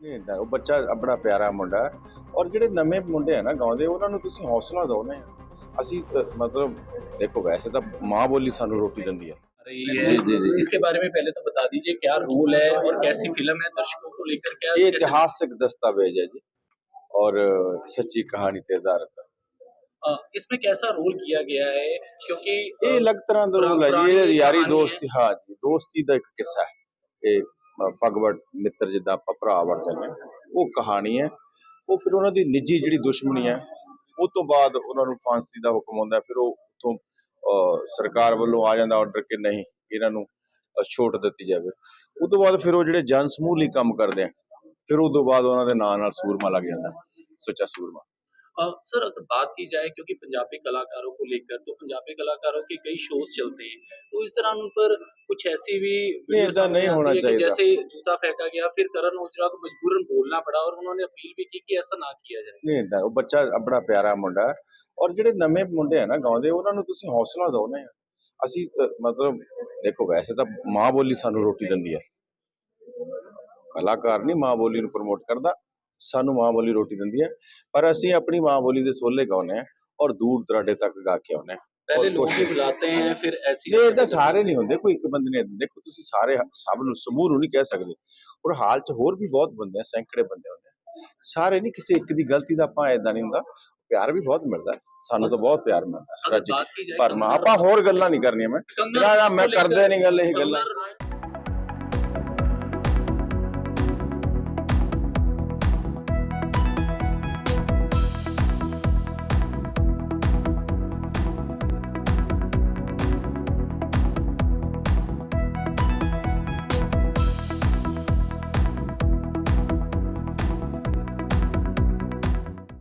ਨਹੀਂ ਏਦਾਂ ਉਹ ਬੱਚਾ ਆਪਣਾ ਪਿਆਰਾ ਮੁੰਡਾ ਹੈ। ਔਰ ਜਿਹੜੇ ਨਵੇਂ ਮੁੰਡੇ ਆ ਨਾ ਗਾਉਂਦੇ ਉਹਨਾਂ ਨੂੰ ਤੁਸੀਂ ਹੌਸਲਾ ਦਿਓ ਨਾ ਅਸੀਂ ਅ, ਮਤਲਬ ਦੇਖੋ ਵੈਸੇ ਤਾਂ ਮਾਂ ਬੋਲੀ ਸਾਨੂੰ ਰੋਟੀ ਦਿੰਦੀ ਹੈ रही है जी, जी। इसके बारे में पहले तो बता दीजिए क्या रोल है और कैसी फिल्म है दर्शकों को लेकर क्या ये कैसे- इतिहासिक दस्तावेज है जी और अ, सच्ची कहानी पे आधारित है अ, इसमें कैसा रोल किया गया है क्योंकि ਇਹ अ, ਅਲੱਗ ਤਰ੍ਹਾਂ ਦਾ ਪੁਰਾ- ਰੋਲ ਹੈ ਜੀ ਪੁਰਾਣੀ ਇਹ ਯਾਰੀ ਕਹਾਣੀ ਦੋਸਤੀ ਹਾਂ ਜੀ ਦੋਸਤੀ ਦਾ ਇੱਕ ਕਿੱਸਾ ਹੈ ਇਹ ਅ, ਭਗਵਤ ਮਿੱਤਰ ਜਿੱਦਾਂ ਆਪਾਂ ਭਰਾ ਬਣ ਜਾਂਦੇ ਹਾਂ ਉਹ ਕਹਾਣੀ ਹੈ ਉਹ ਫਿਰ ਉਹਨਾਂ ਦੀ ਨਿੱਜੀ ਜਿਹੜੀ ਦੁਸ਼ਮਣੀ ਹੈ ਉਹ ਤੋਂ ਬਾਅਦ ਉਹਨਾਂ ਨੂੰ ਫਾਂਸੀ ਦਾ ਹੁਕਮ ਆਉਂਦਾ ਹੈ, ਫਿਰ ਉਹ ਉਥੋਂ ਸਰਕਾਰ ਵੱਲੋਂ ਆ ਜਾਂਦਾ ਆਰਡਰ ਕਿ ਨਹੀਂ ਇਹਨਾਂ ਨੂੰ ਅ, ਛੋਟ ਦਿੱਤੀ ਜਾਵੇ ਉਸ ਤੋਂ ਬਾਅਦ ਫਿਰ ਉਹ ਜਿਹੜੇ ਜਨ ਸਮੂਹ ਲਈ ਕੰਮ ਕਰਦੇ ਆ ਫਿਰ ਉਸ ਤੋਂ ਬਾਅਦ ਉਹਨਾਂ ਦੇ ਨਾਂ ਨਾਲ ਸੂਰਮਾ ਲੱਗ ਜਾਂਦਾ ਸੁੱਚਾ ਸੂਰਮਾ अ, सर अगर बात की जाए क्योंकि पंजाबी कलाकारों को लेकर तो पंजाबी कलाकारों के कई शोज चलते हैं तो इस तरह उन पर कुछ ऐसी भी वीडियो ऐसा सामने नहीं आती होना है कि चाहिए था। जैसे जूता फेंका गया फिर करण ओजरा को मजबूरन बोलना पड़ा और उन्होंने अपील भी की कि ऐसा ना किया जाए ਨਹੀਂ ਏਦਾਂ ਉਹ ਬੱਚਾ ਆਪਣਾ ਪਿਆਰਾ ਮੁੰਡਾ ਹੈ। ਔਰ ਜਿਹੜੇ ਨਵੇਂ ਮੁੰਡੇ ਆ ਨਾ ਗਾਉਂਦੇ ਉਹਨਾਂ ਨੂੰ ਤੁਸੀਂ ਹੌਸਲਾ ਦਿਓ ਨਾ ਯਾਰ। ਅਸੀਂ ਅ, ਮਤਲਬ ਦੇਖੋ ਵੈਸੇ ਤਾਂ ਮਾਂ ਬੋਲੀ ਸਾਨੂੰ ਰੋਟੀ ਦਿੰਦੀ ਹੈ ਕਲਾਕਾਰ ਨਹੀਂ ਮਾਂ ਬੋਲੀ ਨੂੰ ਪ੍ਰਮੋਟ ਕਰਦਾ ਸਾਨੂੰ ਮਾਂ ਬੋਲੀ ਰੋਟੀ ਦਿੰਦੀ ਹੈ ਪਰ ਅਸੀਂ ਆਪਣੀ ਮਾਂ ਬੋਲੀ ਦੇ ਸੋਲੇ ਗਾਉਂਦੇ ਆ ਔਰ ਦੂਰ ਦਰਾਡੇ ਤੱਕ ਗਾ ਕੇ ਆਉਂਦੇ ਹਾਂ पहले और लोग भी कोशिश- बुलाते हैं फिर ऐसी ਨਹੀਂ ਏਦਾਂ ਸਾਰੇ ਨਹੀਂ ਹੁੰਦੇ ਕੋਈ ਇੱਕ ਬੰਦੇ ਨੇ ਦੇਖੋ ਤੁਸੀਂ ਸਾਰੇ ਸਭ ਨੂੰ ਸਮੂਹ ਨੂੰ ਨਹੀਂ ਕਹਿ ਸਕਦੇ ਔਰ ਹਾਲ 'ਚ ਹੋਰ ਵੀ ਬਹੁਤ ਬੰਦੇ ਆ ਸੈਂਕੜੇ ਬੰਦੇ ਹੁੰਦੇ ਆ ਸਾਰੇ ਨਹੀਂ ਕਿਸੇ ਇੱਕ ਦੀ ਗਲਤੀ ਦਾ ਆਪਾਂ ਏਦਾਂ ਨਹੀਂ ਹੁੰਦਾ ਪਿਆਰ ਵੀ ਬਹੁਤ ਮਿਲਦਾ ਹੈ। ਸਾਨੂੰ ਤਾਂ ਬਹੁਤ ਪਿਆਰ ਮਿਲਦਾ ਹੈ। अगर ਰੱਜ ਕੇ। बात की जाए ਪਰ ਮੈਂ ਆਪਾਂ ਹੋਰ ਗੱਲਾਂ ਨਹੀਂ ਕਰਨੀਆਂ ਮੈਂ कंगना ਜਿਹੜਾ ਮੈਂ को लेकर- ਕਰਦੇ ਨਹੀਂ ਗੱਲ ਇਹ ਗੱਲਾਂ कंगना